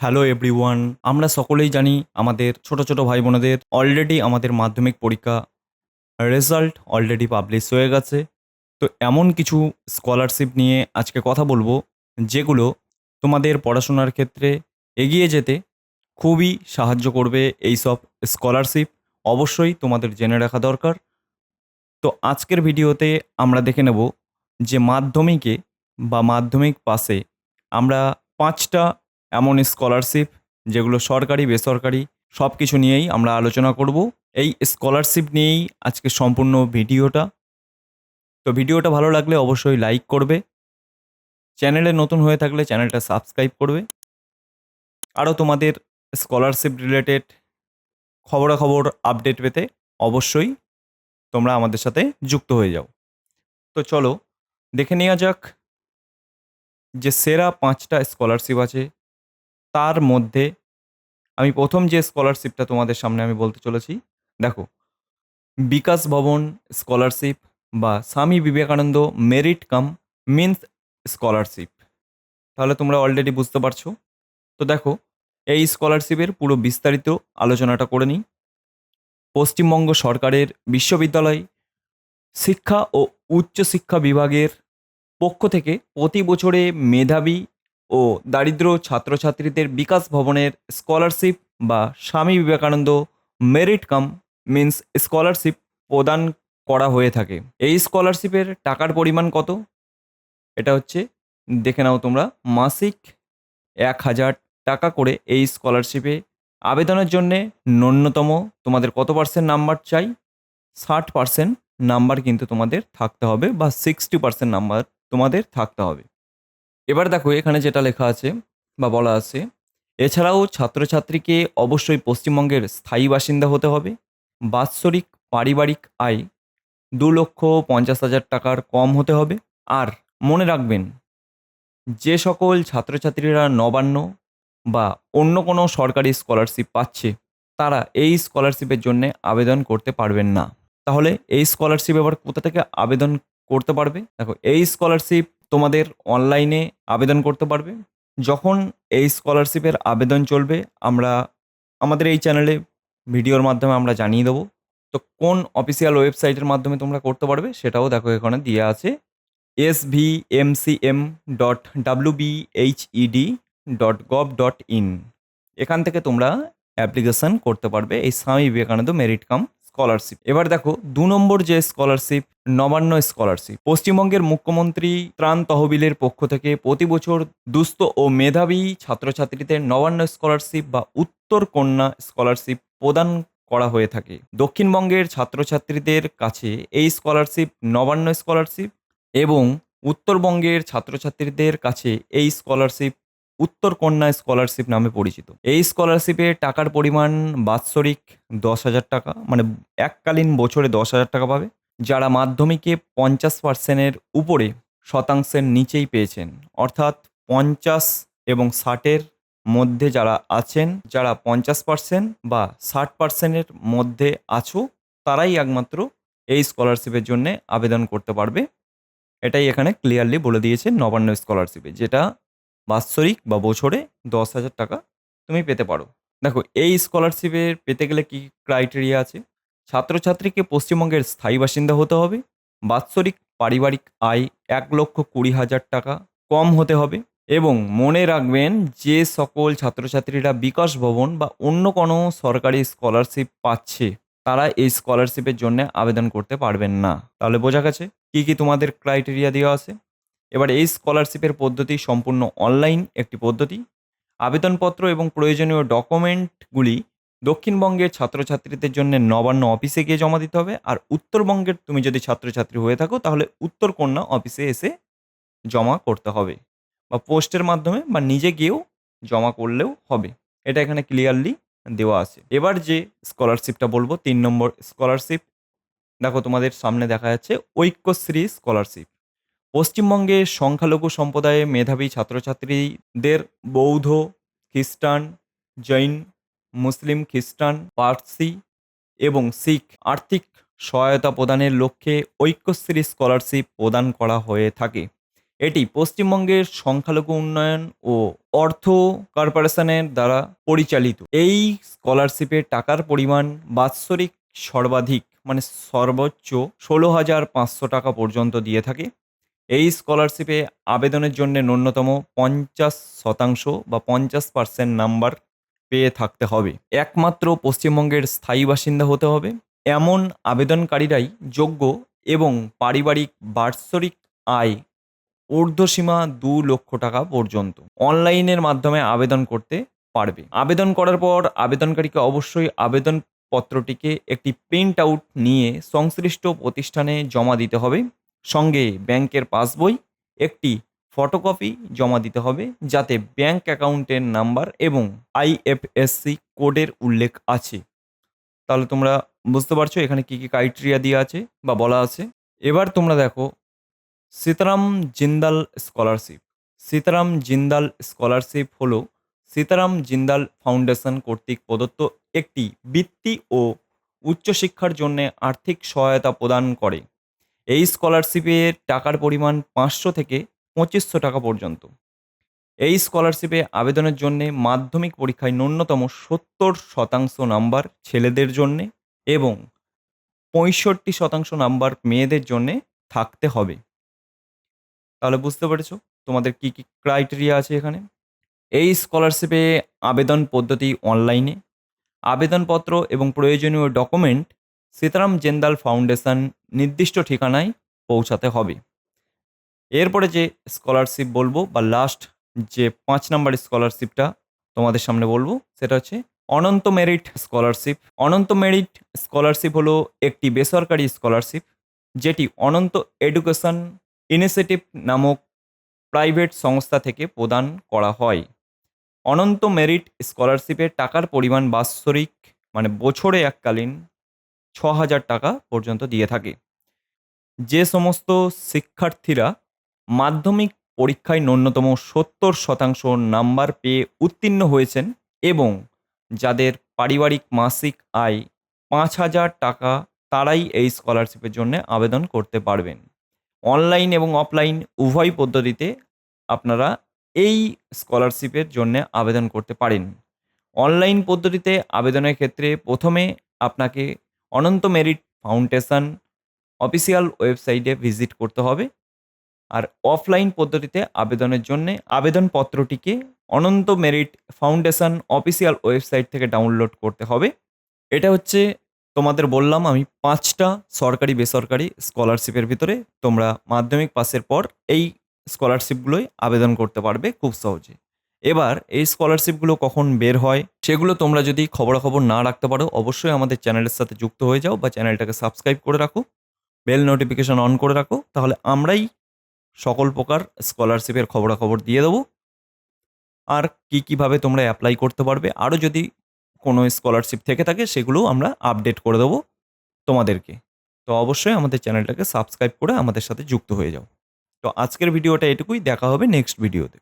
Hello everyone, আমরা সকলেই জানি আমাদের ছোট ছোট ভাই বোনেদের অলরেডি আমাদের মাধ্যমিক পরীক্ষা রেজাল্ট অলরেডি পাবলিশ হয়ে গেছে। তো এমন কিছু স্কলারশিপ নিয়ে আজকে কথা বলব, যেগুলো তোমাদের পড়াশোনার ক্ষেত্রে এগিয়ে যেতে খুবই সাহায্য করবে এই সব স্কলারশিপ অবশ্যই তোমাদের জেনে রাখা দরকার। তো আজকের ভিডিওতে আমরা দেখে নেব যে মাধ্যমিকে বা মাধ্যমিক পাশে আমরা পাঁচটা এমন স্কলারশিপ যেগুলো সরকারি, বেসরকারি সব কিছু নিয়েই আমরা আলোচনা করব। এই স্কলারশিপ নিয়েই আজকে সম্পূর্ণ ভিডিওটা। তো ভিডিওটা ভালো লাগলে অবশ্যই লাইক করবে। চ্যানেলে নতুন হয়ে থাকলে চ্যানেলটা সাবস্ক্রাইব করবে। আরও তোমাদের স্কলারশিপ রিলেটেড খবরাখবর আপডেট পেতে অবশ্যই তোমরা আমাদের সাথে যুক্ত হয়ে যাও। তো চলো, দেখে নেওয়া যাক যে সেরা পাঁচটা স্কলারশিপ আছে। তার মধ্যে আমি প্রথম যে স্কলারশিপটা তোমাদের সামনে আমি বলতে চলেছি, দেখো, বিকাশ ভবন স্কলারশিপ বা Swami Vivekananda merit cum means scholarship তাহলে তোমরা অলরেডি বুঝতে পারছ। তো দেখো, এই স্কলারশিপের পুরো বিস্তারিত আলোচনাটা করে নিই। পশ্চিমবঙ্গ সরকারের বিশ্ববিদ্যালয় শিক্ষা ও উচ্চশিক্ষা বিভাগের পক্ষ থেকে প্রতি বছরে মেধাবী ও দারিদ্র ছাত্রছাত্রীদের বিকাশ ভবনের স্কলারশিপ বা Swami Vivekananda merit cum means scholarship প্রদান করা হয়ে থাকে। এই স্কলারশিপের টাকার পরিমাণ কত? এটা হচ্ছে, দেখে নাও তোমরা, মাসিক এক হাজার টাকা করে এই স্কলারশিপে আবেদনের জন্যে ন্যূনতম তোমাদের কত পার্সেন্ট নাম্বার চাই? ষাট পার্সেন্ট নাম্বার কিন্তু তোমাদের থাকতে হবে বা সিক্সটি পার্সেন্ট নাম্বার তোমাদের থাকতে হবে। এবার দেখো, এখানে যেটা লেখা আছে বা বলা আছে, এছাড়াও ছাত্রছাত্রীকে অবশ্যই পশ্চিমবঙ্গের স্থায়ী বাসিন্দা হতে হবে। বাৎসরিক পারিবারিক আয় দু লক্ষ পঞ্চাশ হাজার টাকার কম হতে হবে। আর মনে রাখবেন, যে সকল ছাত্রছাত্রীরা নবান্ন বা অন্য কোনো সরকারি স্কলারশিপ পাচ্ছে, তারা এই স্কলারশিপের জন্য আবেদন করতে পারবেন না। তাহলে এই স্কলারশিপ এবার কোথা থেকে আবেদন করতে পারবে? দেখো, এই স্কলারশিপ তোমাদের অনলাইনে আবেদন করতে পারবে। যখন এই স্কলারশিপের আবেদন চলবে, আমরা, আমাদের এই চ্যানেলে ভিডিওর মাধ্যমে আমরা জানিয়ে দেবো। তো কোন অফিসিয়াল ওয়েবসাইটের মাধ্যমে তোমরা করতে পারবে, সেটাও দেখো এখানে দিয়ে আছে। S V M C M dot W B H E D dot gov dot in এখান থেকে তোমরা অ্যাপ্লিকেশন করতে পারবে। এই স্বামী বিবেকানন্দ মেরিট কাম স্কলারশিপ। এবার দেখো, দু নম্বর যে স্কলারশিপ, নবান্ন স্কলারশিপ। পশ্চিমবঙ্গের মুখ্যমন্ত্রী ত্রাণ তহবিলের পক্ষ থেকে প্রতি বছর দুস্থ ও মেধাবী ছাত্রছাত্রীদের নবান্ন স্কলারশিপ বা উত্তর কন্যা স্কলারশিপ প্রদান করা হয়ে থাকে। দক্ষিণবঙ্গের ছাত্রছাত্রীদের কাছে এই স্কলারশিপ, নবান্ন স্কলারশিপ এবং উত্তরবঙ্গের ছাত্রছাত্রীদের কাছে এই স্কলারশিপ উত্তর কন্যা স্কলারশিপ নামে পরিচিত। এই স্কলারশিপে টাকার পরিমাণ বাৎসরিক দশ হাজার টাকা মানে এককালীন বছরে দশ হাজার টাকা পাবে, যারা মাধ্যমিকে পঞ্চাশ পার্সেন্টের উপরে শতাংশের নিচেই পেয়েছেন। অর্থাৎ পঞ্চাশ এবং ষাটের মধ্যে যারা আছেন, যারা পঞ্চাশ পার্সেন্ট বা ষাট পার্সেন্টের মধ্যে আছো, তারাই একমাত্র এই স্কলারশিপের জন্য আবেদন করতে পারবে। এটাই এখানে ক্লিয়ারলি বলে দিয়েছে নবান্ন স্কলারশিপে, যেটা বাৎসরিক বা বছরে দশ হাজার টাকা তুমি পেতে পারো। দেখো, এই স্কলারশিপের পেতে গেলে কি ক্রাইটেরিয়া আছে? ছাত্রছাত্রীকে পশ্চিমবঙ্গের স্থায়ী বাসিন্দা হতে হবে, বাৎসরিক পারিবারিক আয় এক লক্ষ কুড়ি হাজার টাকা কম হতে হবে এবং মনে রাখবেন যে সকল ছাত্রছাত্রীরা বিকাশ ভবন বা অন্য কোনো সরকারি স্কলারশিপ পাচ্ছে, তারা এই স্কলারশিপের জন্য আবেদন করতে পারবেন না। তাহলে বোঝা গেছে কি কি তোমাদের ক্রাইটেরিয়া দেওয়া আছে? এবার এই স্কলারশিপের পদ্ধতি সম্পূর্ণ অনলাইন একটি পদ্ধতি। আবেদনপত্র এবং প্রয়োজনীয় ডকুমেন্টগুলি দক্ষিণবঙ্গের ছাত্রছাত্রীদের জন্য নবান্ন অফিসে গিয়ে জমা দিতে হবে। আর উত্তরবঙ্গের তুমি যদি ছাত্রছাত্রী হয়ে থাকো, তাহলে উত্তর কন্যা অফিসে এসে জমা করতে হবে বা পোস্টের মাধ্যমে বা নিজে গিয়েও জমা করলেও হবে। এটা এখানে ক্লিয়ারলি দেওয়া আছে। এবার যে স্কলারশিপটা বলব, তিন নম্বর স্কলারশিপ। দেখো তোমাদের সামনে দেখা যাচ্ছে ঐক্যশ্রী স্কলারশিপ। পশ্চিমবঙ্গে সংখ্যালঘু সম্প্রদায়ে মেধাবী ছাত্রছাত্রীদের বৌদ্ধ, খ্রিস্টান, জৈন, মুসলিম, খ্রিস্টান, পার্সি এবং শিখ আর্থিক সহায়তা প্রদানের লক্ষ্যে ঐক্যশ্রী স্কলারশিপ প্রদান করা হয়ে থাকে। এটি পশ্চিমবঙ্গের সংখ্যালঘু উন্নয়ন ও অর্থ কর্পোরেশনের দ্বারা পরিচালিত। এই স্কলারশিপের টাকার পরিমাণ বাৎসরিক সর্বাধিক মানে সর্বোচ্চ ষোলো হাজার পাঁচশো টাকা পর্যন্ত দিয়ে থাকে। এই স্কলারশিপে আবেদনের জন্য ন্যূনতম পঞ্চাশ শতাংশ বা পঞ্চাশ পার্সেন্ট নাম্বার পেয়ে থাকতে হবে। একমাত্র পশ্চিমবঙ্গের স্থায়ী বাসিন্দা হতে হবে। এমন আবেদনকারীরাই যোগ্য এবং পারিবারিক বাৎসরিক আয় ঊর্ধ্বসীমা দু লক্ষ টাকা পর্যন্ত অনলাইনের মাধ্যমে আবেদন করতে পারবে। আবেদন করার পর আবেদনকারীকে অবশ্যই আবেদনপত্রটিকে একটি প্রিন্ট আউট নিয়ে সংশ্লিষ্ট প্রতিষ্ঠানে জমা দিতে হবে। সঙ্গে ব্যাংকের পাসবই, একটি ফটোকপি জমা দিতে হবে যাতে ব্যাংক অ্যাকাউন্টের নাম্বার এবং আইএফএসসি কোডের উল্লেখ আছে। তাহলে তোমরা বুঝতে পারছ এখানে কী কী ক্রাইটেরিয়া দিয়ে আছে বা বলা আছে। এবার তোমরা দেখো, সীতারাম জিন্দাল স্কলারশিপ। সীতারাম জিন্দাল স্কলারশিপ হলো সীতারাম জিন্দাল ফাউন্ডেশন কর্তৃক প্রদত্ত একটি বৃত্তি ও উচ্চশিক্ষার জন্য আর্থিক সহায়তা প্রদান করে। এই স্কলারশিপের টাকার পরিমাণ পাঁচশো থেকে পঁচিশশো টাকা পর্যন্ত। এই স্কলারশিপে আবেদনের জন্য মাধ্যমিক পরীক্ষায় ন্যূনতম সত্তর শতাংশ নাম্বার ছেলেদের জন্যে এবং পঁয়ষট্টি শতাংশ নাম্বার মেয়েদের জন্যে থাকতে হবে। তাহলে বুঝতে পেরেছ তোমাদের কি কি ক্রাইটেরিয়া আছে এখানে? এই স্কলারশিপে আবেদন পদ্ধতি অনলাইনে আবেদনপত্র এবং প্রয়োজনীয় ডকুমেন্ট সীতারাম জেন্দাল ফাউন্ডেশন নির্দিষ্ট ঠিকানায় পৌঁছাতে হবে। এরপরে যে স্কলারশিপ বলব বা লাস্ট যে পাঁচ নাম্বার স্কলারশিপটা তোমাদের সামনে বলব, সেটা হচ্ছে Ananta merit scholarship Ananta merit scholarship হলো একটি বেসরকারি স্কলারশিপ যেটি অনন্ত এডুকেশন ইনিশিয়েটিভ নামক প্রাইভেট সংস্থা থেকে প্রদান করা হয়। অনন্ত মেরিট স্কলারশিপের টাকার পরিমাণ বাৎসরিক মানে বছরে এককালীন ছ হাজার টাকা পর্যন্ত দিয়ে থাকে। যে সমস্ত শিক্ষার্থীরা মাধ্যমিক পরীক্ষায় ন্যূনতম সত্তর শতাংশ নাম্বার পেয়ে উত্তীর্ণ হয়েছেন এবং যাদের পারিবারিক মাসিক আয় পাঁচ হাজার টাকা, তারাই এই স্কলারশিপের জন্য আবেদন করতে পারবেন। অনলাইন এবং অফলাইন উভয় পদ্ধতিতে আপনারা এই স্কলারশিপের জন্য আবেদন করতে পারেন। অনলাইন পদ্ধতিতে আবেদনের ক্ষেত্রে প্রথমে আপনাকে অনন্ত মেরিট ফাউন্ডেশন অফিসিয়াল ওয়েবসাইটে ভিজিট করতে হবে। আর অফলাইন পদ্ধতিতে আবেদনের জন্য আবেদনপত্রটিকে Ananta merit foundation official website থেকে ডাউনলোড করতে হবে। এটা হচ্ছে তোমাদের বললাম আমি পাঁচটা সরকারি, বেসরকারি স্কলারশিপের ভিতরে তোমরা মাধ্যমিক পাসের পর এই স্কলারশিপগুলোই আবেদন করতে পারবে খুব সহজে। এবার এই স্কলারশিপগুলো কখন বের হয়, সেগুলো তোমরা যদি খবরাখবর না রাখতে পারো, অবশ্যই আমাদের চ্যানেলের সাথে যুক্ত হয়ে যাও বা চ্যানেলটাকে সাবস্ক্রাইব করে রাখো বেল নোটিফিকেশন অন করে রাখো, তাহলে আমরাই সকল প্রকার স্কলারশিপের খবরাখবর দিয়ে দেবো। আর কি কীভাবে তোমরা অ্যাপ্লাই করতে পারবে, আরও যদি কোনো স্কলারশিপ থেকে থাকে, সেগুলোও আমরা আপডেট করে দেবো তোমাদেরকে। তো অবশ্যই আমাদের চ্যানেলটাকে সাবস্ক্রাইব করে আমাদের সাথে যুক্ত হয়ে যাও। তো আজকের ভিডিওটা এটুকুই, দেখা হবে নেক্সট ভিডিওতে